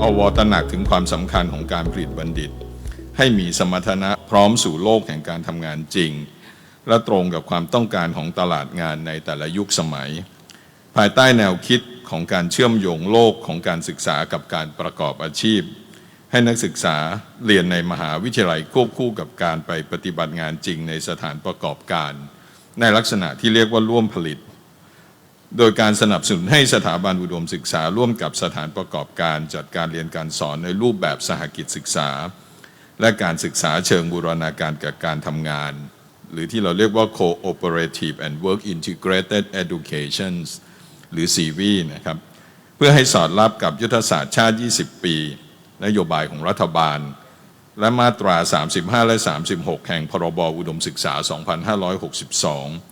อวตระหนักถึงความสำคัญของการผลิตบัณฑิต ให้มีสมรรถนะพร้อมสู่โลกแห่งการทำงานจริง และตรงกับความต้องการของตลาดงานในแต่ละยุคสมัย ภายใต้แนวคิดของการเชื่อมโยงโลกของการศึกษากับการประกอบอาชีพ ให้นักศึกษาเรียนในมหาวิทยาลัยควบคู่กับการไปปฏิบัติงานจริงในสถานประกอบการ ในลักษณะที่เรียกว่าร่วมผลิต โดยการสนับสนุนให้สถาบันอุดมศึกษา ร่วมกับสถานประกอบการจัดการเรียนการสอนในรูปแบบสหกิจศึกษา และการศึกษาเชิงบูรณาการกับการทำงาน หรือที่เราเรียกว่า cooperative and work integrated education หรือ CV นะครับ เพื่อให้สอดรับกับยุทธศาสตร์ชาติ 20 ปี นโยบายของรัฐบาล และมาตรา 35 และ 36 แห่งพรบอุดมศึกษา 2562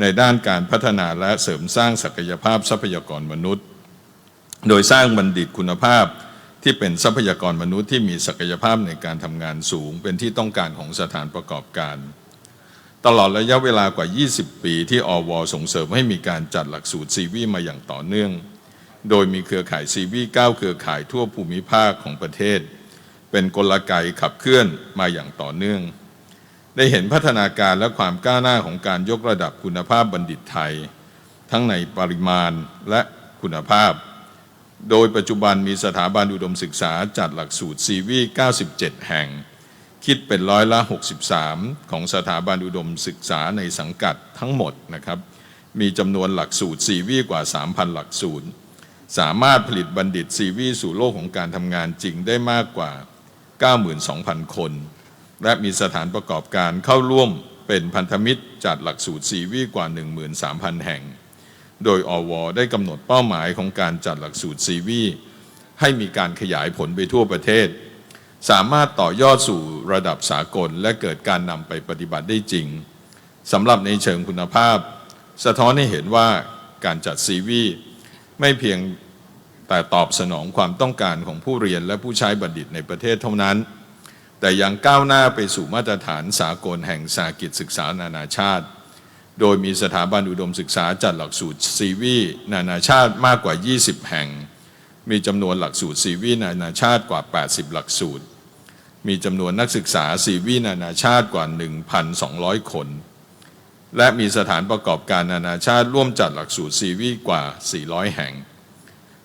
ในด้านการพัฒนาและเสริมสร้างศักยภาพทรัพยากรมนุษย์ โดยสร้างบัณฑิตคุณภาพที่เป็นทรัพยากรมนุษย์ที่มีศักยภาพในการทำงานสูง เป็นที่ต้องการของสถานประกอบการ ตลอดระยะเวลากว่า 20 ปีที่อวส่งเสริมให้มีการจัดหลักสูตรซีวีมาอย่างต่อเนื่อง โดยมีเครือข่ายซีวี9เครือข่ายทั่วภูมิภาคของประเทศ เป็นกลไกขับเคลื่อนมาอย่างต่อเนื่อง ได้เห็นพัฒนาการและความก้าวหน้าของการยกระดับคุณภาพบัณฑิตไทย ทั้งในปริมาณและคุณภาพ โดยปัจจุบันมีสถาบันอุดมศึกษาจัดหลักสูตรซีวี97 แห่ง คิดเป็นร้อยละ 63 ของสถาบันอุดมศึกษาในสังกัดทั้งหมดนะครับ มีจำนวนหลักสูตรซีวีกว่า 3,000 หลักสูตร สามารถผลิตบัณฑิตซีวีสู่โลกของการทำงานจริงได้มากกว่า 92,000 คน และมีสถานประกอบการเข้าร่วมเป็นพันธมิตรจัดหลักสูตรซีวีกว่า 13,000 แห่ง โดยอวได้กำหนดเป้าหมายของการจัดหลักสูตรซีวีให้มีการขยายผลไปทั่วประเทศ สามารถต่อยอดสู่ระดับสากลและเกิดการนำไปปฏิบัติได้จริงสำหรับในเชิงคุณภาพ สะท้อนให้เห็นว่าการจัดซีวีไม่เพียงแต่ตอบสนองความต้องการของผู้เรียนและผู้ใช้บัณฑิตในประเทศเท่านั้น แต่ยังก้าวหน้าไปสู่มาตรฐานสากลแห่งสากิจศึกษานานาชาติ โดยมีสถาบันอุดมศึกษาจัดหลักสูตรซีวีนานาชาติมากกว่า 20 แห่ง มีจำนวนหลักสูตรซีวีนานาชาติกว่า 80 หลักสูตร มีจำนวนนักศึกษาซีวีนานาชาติกว่า 1,200 คน และมีสถานประกอบการนานาชาติร่วมจัดหลักสูตรซีวีกว่า 400 แห่ง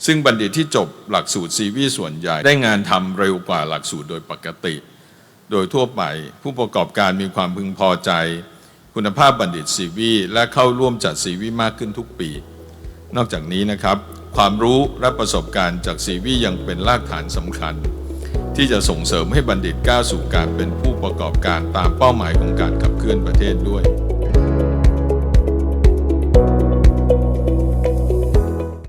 ซึ่งบัณฑิตที่จบหลักสูตรซีวีส่วนใหญ่ได้งานทำเร็วกว่าหลักสูตรโดยปกติ โดยทั่วไปผู้ประกอบการมีความพึงพอใจ คุณภาพบัณฑิตซีวีและเข้าร่วมจัดซีวีมากขึ้นทุกปี นอกจากนี้นะครับ ความรู้และประสบการณ์จากซีวียังเป็นรากฐานสำคัญ ที่จะส่งเสริมให้บัณฑิตก้าวสู่การเป็นผู้ประกอบการตามเป้าหมายของการขับเคลื่อนประเทศด้วย